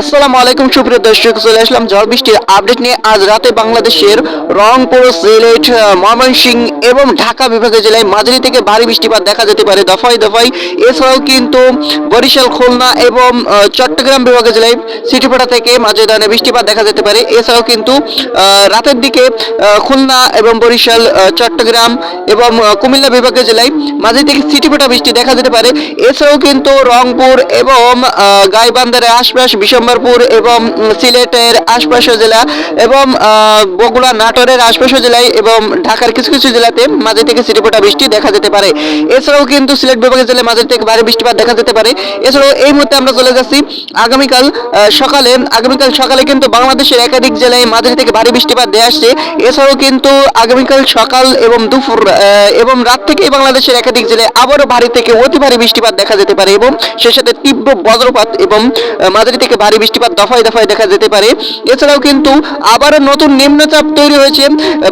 আসসালামু আলাইকুম, সুপ্রিয় দর্শক, চলে আসলাম ঝড় বৃষ্টির আপডেট নিয়ে। আজ রাতে বাংলাদেশের রংপুর সিলেট, ময়মনসিংহ এবং ঢাকা বিভাগের জেলায় মাঝারি থেকে ভারী বৃষ্টিপাত দেখা যেতে পারে দফায় দফায়। এছাড়াও কিন্তু বরিশাল, খুলনা এবং চট্টগ্রাম বিভাগের জেলায় সিটিপাড়া থেকে মাঝে ধরনের বৃষ্টিপাত দেখা যেতে পারে। এছাড়াও কিন্তু রাতের দিকে খুলনা এবং বরিশাল চট্টগ্রাম এবং কুমিল্লা বিভাগের জেলায় মাঝে থেকে সিটিপাটা বৃষ্টি দেখা যেতে পারে। এছাড়াও কিন্তু রংপুর এবং গাইবান্ধারের আশপাশ বিশম্বরপুর এবং সিলেটের আশপাশের জেলা এবং বগুড়া নাটোরের আশপাশের জেলায় এবং ঢাকার কিছু কিছু জেলাতে মাঝে থেকে সিটিপোটা বৃষ্টি দেখা যেতে পারে। এছাড়াও কিন্তু সিলেট বিভাগের জেলায় মাঝে থেকে ভারী বৃষ্টিপাত দেখা যেতে পারে। এছাড়াও এই মুহূর্তে আমরা চলে যাচ্ছি আগামীকাল সকালে আগামীকাল সকালে কিন্তু বাংলাদেশের একাধিক জেলায় মাঝে থেকে ভারী বৃষ্টিপাত দেওয়া আসছে। এছাড়াও কিন্তু আগামীকাল সকাল এবং দুপুর এবং রাত থেকে বাংলাদেশের একাধিক জেলায় আবারও ভারী থেকে অতি ভারী বৃষ্টিপাত দেখা যেতে পারে এবং সে সাথে তীব্র বজ্রপাত এবং মাঝারি থেকে ভারী বৃষ্টিপাত দফায় দফায় দেখা যেতে পারে। এছাড়াও কিন্তু আবারও নতুন নিম্নচাপ তৈরি হয়েছে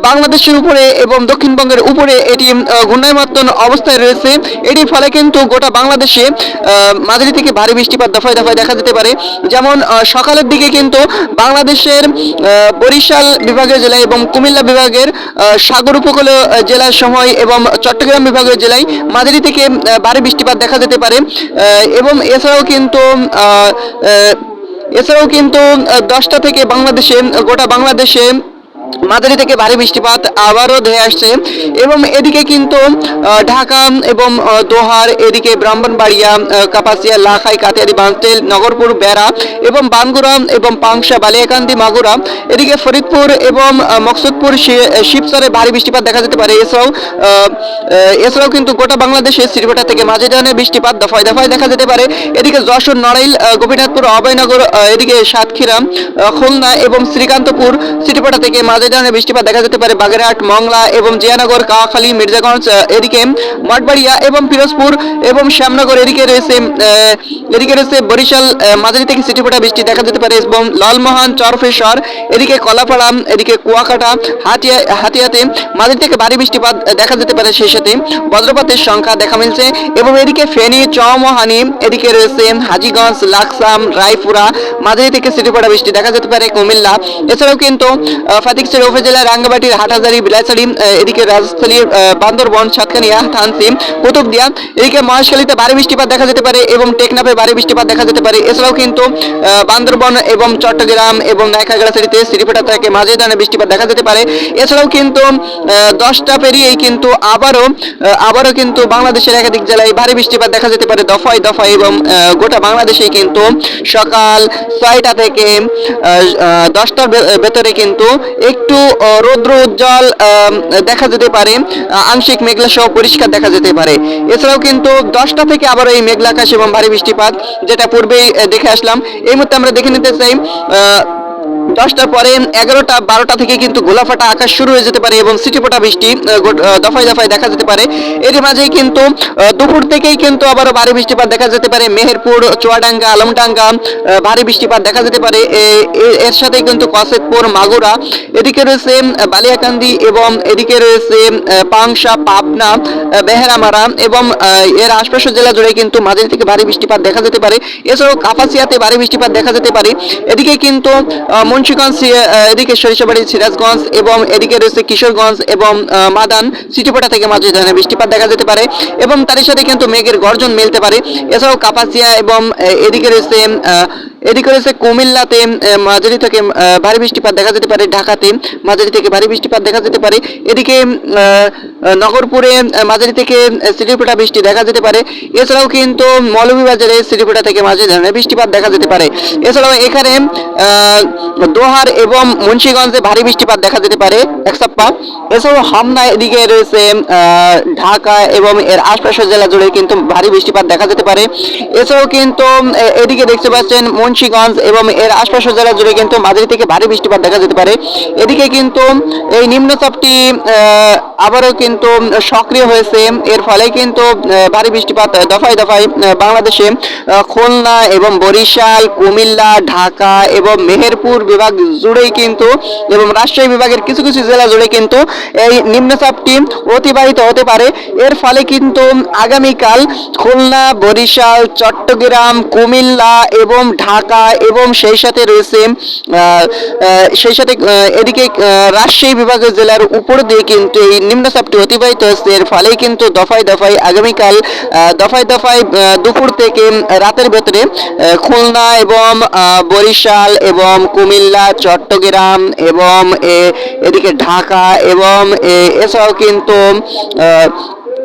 বাংলাদেশের উপরে এবং দক্ষিণবঙ্গের উপরে। এটি আহ, ঘূর্ণায়মাত্তন অবস্থায় রয়েছে। এটির ফলে কিন্তু গোটা বাংলাদেশে মাঝারি থেকে ভারী বৃষ্টিপাত দফায় দফায় দেখা যেতে পারে। যেমন সকালের দিকে কিন্তু বাংলাদেশের বরিশাল বিভাগের জেলায় এবং কুমিল্লা বিভাগের সাগর উপকূল জেলার সময় এবং চট্টগ্রাম বিভাগের জেলায় মাঝারি থেকে ভারী বৃষ্টিপাত দেখা যেতে পারে। এবং এছাড়াও কিন্তু এছাড়াও কিন্তু দশটা থেকে বাংলাদেশে গোটা বাংলাদেশে মাঝারি থেকে ভারী বৃষ্টিপাত আবারও ধেয়ে আসছে। এবং এদিকে কিন্তু ঢাকা এবং দোহার এদিকে ব্রাহ্মণবাড়িয়া কাপাসিয়া, লাখাই কাতিয়ারি বান্তেল, নগরপুর, বেড়া এবং বানগুড়া এবং পাংশা, বালিয়াকান্দি, মাগুরা। এদিকে ফরিদপুর এবং মকসুদপুর, শি- শিবচরে ভারী বৃষ্টিপাত দেখা যেতে পারে। এছাড়াও এছাড়াও কিন্তু গোটা বাংলাদেশে শ্রীপেটা থেকে মাঝে ধরনের বৃষ্টিপাত দফায় দফায় দেখা যেতে পারে। এদিকে যশোর, নড়াইল গোপীনাথপুর, অভয়নগর এদিকে সাতক্ষীরা খুলনা এবং শ্রীকান্তপুর সিটিপাটা থেকে মাঝে ধরনের বৃষ্টিপাত দেখা যেতে পারে বাগেরহাট মংলা এবং জিয়ানগর কাওয়াখালী মির্জাগঞ্জ এদিকে মঠবাড়িয়া এবং পিরোজপুর এবং শ্যামনগর এদিকে রয়েছে এদিকে রয়েছে বরিশাল মাঝারি থেকে সিটিপাটা বৃষ্টি দেখা যেতে পারে এবং লালমোহন চরফেশ্বর এদিকে কলাপাড়া এদিকে কুয়াকাটা হাতিয়া হাতিয়াতে মাঝারি থেকে ভারী বৃষ্টিপাত দেখা যেতে পারে সেই সাথে। বজ্রপাতের সংখ্যা দেখা মিলছে এবং এদিকে ফেনী চমহানি এদিকে রয়েছে হাজিগঞ্জ লাকসাম রায়পুরা মাঝারি থেকে সিটিপাড়া বৃষ্টি দেখা যেতে পারে কুমিল্লা। এছাড়াও কিন্তু আহ, ফটিকছড়ি উপজেলা রাঙ্গামাটির হাটহাজারি, বিলাইছড়ি এদিকে রাজস্থলী বান্দরবন, সাতকানিয়া থানসিম কুতুবদিয়া, এদিকে মহেশখালীতে ভারী বৃষ্টিপাত দেখা যেতে পারে এবং টেকনাফে ভারী বৃষ্টিপাত দেখা যেতে পারে। এছাড়াও কিন্তু বান্দরবন এবং চট্টগ্রাম এবং নায়খাগড়াছড়িতে সিটিফেটা থেকে মাঝে ধরনের বৃষ্টিপাত দেখা যেতে পারে। এছাড়াও কিন্তু দশটা পেরিয়েই কিন্তু আবারও আবারও কিন্তু বাংলাদেশের একাধিক জেলায় ভারী বৃষ্টিপাত দেখা যেতে পারে দফায় দফায় এবং গোটা বাংলাদেশেই কিন্তু সকাল ছয়টা থেকে দশটার ভেতরে কিন্তু একটু রৌদ্র উজ্জ্বল দেখা যেতে পারে আংশিক মেঘলা সহ পরিষ্কার দেখা যেতে পারে। এছাড়াও কিন্তু দশটা থেকে আবার এই মেঘলা আকাশ এবং ভারী বৃষ্টিপাত, যেটা পূর্বেই দেখে আসলাম। এই মুহূর্তে আমরা দেখে নিতে চাই দশটার পরে এগারোটা, বারোটা থেকে কিন্তু গোলাফাটা আকাশ শুরু হয়ে যেতে পারে এবং সিটিপোটা বৃষ্টি দফায় দফায় দেখা যেতে পারে। এর মাঝেই কিন্তু দুপুর থেকেই কিন্তু আবারও ভারী বৃষ্টিপাত দেখা যেতে পারে। মেহেরপুর, চুয়াডাঙ্গা, আলমডাঙ্গা ভারী বৃষ্টিপাত দেখা যেতে পারে। এর সাথে কিন্তু কসেতপুর, মাগুরা, এদিকে রয়েছে বালিয়াকান্দি এবং এদিকে রয়েছে পাংশা পাবনা বেহেরামারা এবং এর আশপাশের জেলা জুড়ে কিন্তু মাঝারি থেকে ভারী বৃষ্টিপাত দেখা যেতে পারে। এছাড়াও কাপাসিয়াতে ভারী বৃষ্টিপাত দেখা যেতে পারে। এদিকে কিন্তু মুন্সিগঞ্জ এদিকে সরিষাবাড়ি, সিরাজগঞ্জ এবং এদিকে রয়েছে কিশোরগঞ্জ এবং মাদান, সিটিপাটা থেকে মাঝে ধরনের বৃষ্টিপাত দেখা যেতে পারে এবং তার সাথে কিন্তু মেঘের গর্জন মিলতে পারে। এছাড়াও কাপাসিয়া এবং এদিকে রয়েছে এদিকে রয়েছে কুমিল্লাতে মাঝারি থেকে ভারী বৃষ্টিপাত দেখা যেতে পারে, ঢাকাতে মাঝারি থেকে ভারী বৃষ্টিপাত দেখা যেতে পারে। এদিকে নগরপুরে মাঝারি থেকে সিটিপোটা বৃষ্টি দেখা যেতে পারে। এছাড়াও কিন্তু মৌলভীবাজারে সিটিপোটা থেকে মাঝারি ধরনের বৃষ্টিপাত দেখা যেতে পারে। এছাড়াও এখানে দোহার এবং মুন্সিগঞ্জে ভারী বৃষ্টিপাত দেখা যেতে পারে, এক সপ্তাহ। এছাড়াও হামনা এদিকে রয়েছে ঢাকা এবং এর আশপাশের জেলা জুড়ে কিন্তু ভারী বৃষ্টিপাত দেখা যেতে পারে। এছাড়াও কিন্তু এদিকে দেখতে পাচ্ছেন মুন্সিগঞ্জ এবং এর আশপাশের জেলা জুড়ে কিন্তু মাঝারি থেকে ভারী বৃষ্টিপাত দেখা যেতে পারে। এদিকে কিন্তু, এই নিম্নচাপটি আবারও কিন্তু সক্রিয় হয়েছে। এর ফলে কিন্তু ভারী বৃষ্টিপাত দফায় দফায় বাংলাদেশে খুলনা এবং বরিশাল, কুমিল্লা, ঢাকা এবং মেহেরপুর বিভাগ জুড়েই কিন্তু এবং রাজশাহী বিভাগের কিছু কিছু জেলা জুড়ে কিন্তু এই নিম্নচাপটি অতিবাহিত হতে পারে। এর ফলে কিন্তু আগামীকাল খুলনা, বরিশাল, চট্টগ্রাম, কুমিল্লা এবং ঢাকা ঢাকা এবং সেই সাথে রয়েছে সেই সাথে এদিকে রাজশাহী বিভাগের জেলার উপর দিয়ে কিন্তু এই নিম্নচাপটি অতিবাহিত হচ্ছে এর ফলেই কিন্তু দফায় দফায় আগামীকাল দফায় দফায় দুপুর থেকে রাতের ভেতরে খুলনা এবং বরিশাল এবং কুমিল্লা, চট্টগ্রাম এবং এদিকে ঢাকা এবং এছাড়াও কিন্তু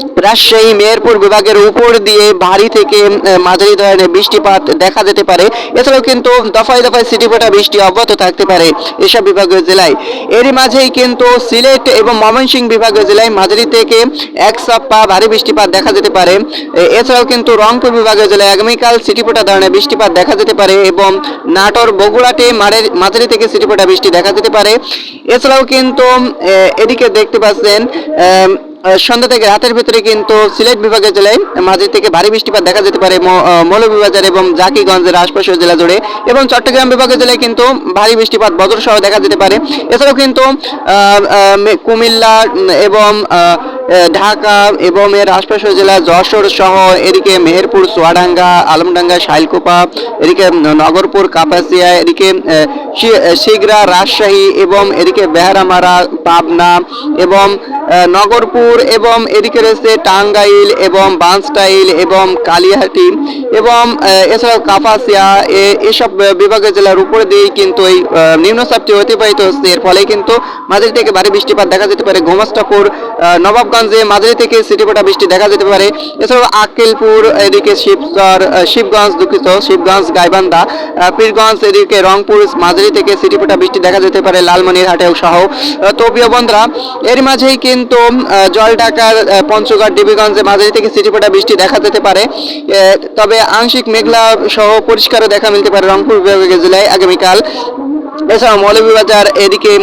রাজশাহী মেহেরপুর বিভাগের উপর দিয়ে ভারী থেকে মাঝারি ধরনের বৃষ্টিপাত দেখা যেতে পারে। এছাড়াও কিন্তু দফায় দফায় সিটিপোটা বৃষ্টি অব্যাহত থাকতে পারে এসব বিভাগীয় জেলায়। এরই মাঝেই কিন্তু সিলেট এবং ময়মনসিংহ বিভাগীয় জেলায় মাঝারি থেকে এক সপ্তাহ ভারী বৃষ্টিপাত দেখা যেতে পারে। এছাড়াও কিন্তু রংপুর বিভাগীয় জেলায় আগামীকাল সিটিপোটা ধরনের বৃষ্টিপাত দেখা যেতে পারে এবং নাটোর, বগুড়াতে মাঝারি- থেকে সিটিপোটা বৃষ্টি দেখা যেতে পারে। এছাড়াও কিন্তু এদিকে দেখতে পাচ্ছেন সন্ধ্যা থেকে রাতের ভিতরে কিন্তু সিলেট বিভাগের জেলায় মাঝে থেকে ভারী বৃষ্টিপাত দেখা যেতে পারে মৌলভীবাজার এবং জাকিগঞ্জের আশপাশের জেলা জুড়ে এবং চট্টগ্রাম বিভাগের জেলায় কিন্তু ভারী বৃষ্টিপাত বজ্র সহ দেখা যেতে পারে। এছাড়াও কিন্তু কুমিল্লা এবং ঢাকা এবং এর আশপাশের জেলা যশোর সহ এদিকে মেহেরপুর সোয়াডাঙ্গা আলমডাঙ্গা, শাইলকোপা এদিকে নগরপুর, কাপাসিয়া, এদিকে শিগরা, রাজশাহী এবং এদিকে বেহারামারা, পাবনা এবং নগরপুর এবং এদিকে রয়েছে টাঙ্গাইল এবং বানস্টাইল এবং কালিয়াহাটি এবং এছাড়াও কাপাসিয়া এসব বিভাগের জেলার উপরে দিয়েই কিন্তু এই নিম্নচাপটি অতিবাহিত হচ্ছে। এর ফলে কিন্তু মাঝারি থেকে ভারী বৃষ্টিপাত দেখা যেতে পারে। গোমাস্তাপুর নবাবগঞ্জে মাঝারি থেকে সিটিপোটা বৃষ্টি দেখা যেতে পারে। এছাড়াও আক্কেলপুর, এদিকে শিবচর শিবগঞ্জ দুঃখিত, শিবগঞ্জ গাইবান্ধা পীরগঞ্জ এদিকে রংপুর, মাঝারি থেকে সিটিপোটা বৃষ্টি দেখা যেতে পারে লালমনিরহাটেও সহ। তো প্রিয় বন্ধুরা, এর মাঝেই কিন্তু জল জলঢাকার পঞ্চগড় ডিবিগঞ্জে মাঝারি থেকে সিটিপোটা বৃষ্টি দেখা যেতে পারে। তবে আংশিক মেঘলা সহ পরিষ্কারও দেখা মিলতে পারে রংপুর বিভাগের জেলায় আগামীকাল। এছাড়া মৌলভীবাজার এদিকে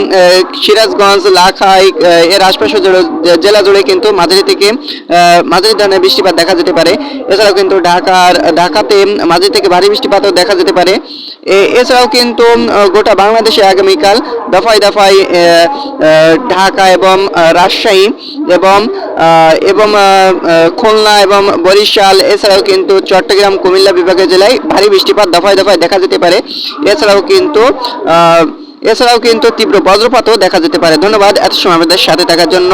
সিরাজগঞ্জ, লাখাই এর আশপাশের জুড়ে- জেলা জুড়ে কিন্তু মাঝারি থেকে মাঝারি ধরনের বৃষ্টিপাত দেখা যেতে পারে। এছাড়াও কিন্তু ঢাকার, ঢাকাতে মাঝারি থেকে ভারী বৃষ্টিপাতও দেখা যেতে পারে। এছাড়াও কিন্তু গোটা বাংলাদেশে আগামীকাল দফায় দফায় ঢাকা এবং রাজশাহী এবং এবং খুলনা এবং বরিশাল, এছাড়াও কিন্তু চট্টগ্রাম, কুমিল্লা বিভাগের জেলায় ভারী বৃষ্টিপাত দফায় দফায় দেখা যেতে পারে। এছাড়াও কিন্তু এছাড়াও কিন্তু তীব্র বজ্রপাতও দেখা যেতে পারে। ধন্যবাদ এত সময় আমাদের সাথে থাকার জন্য।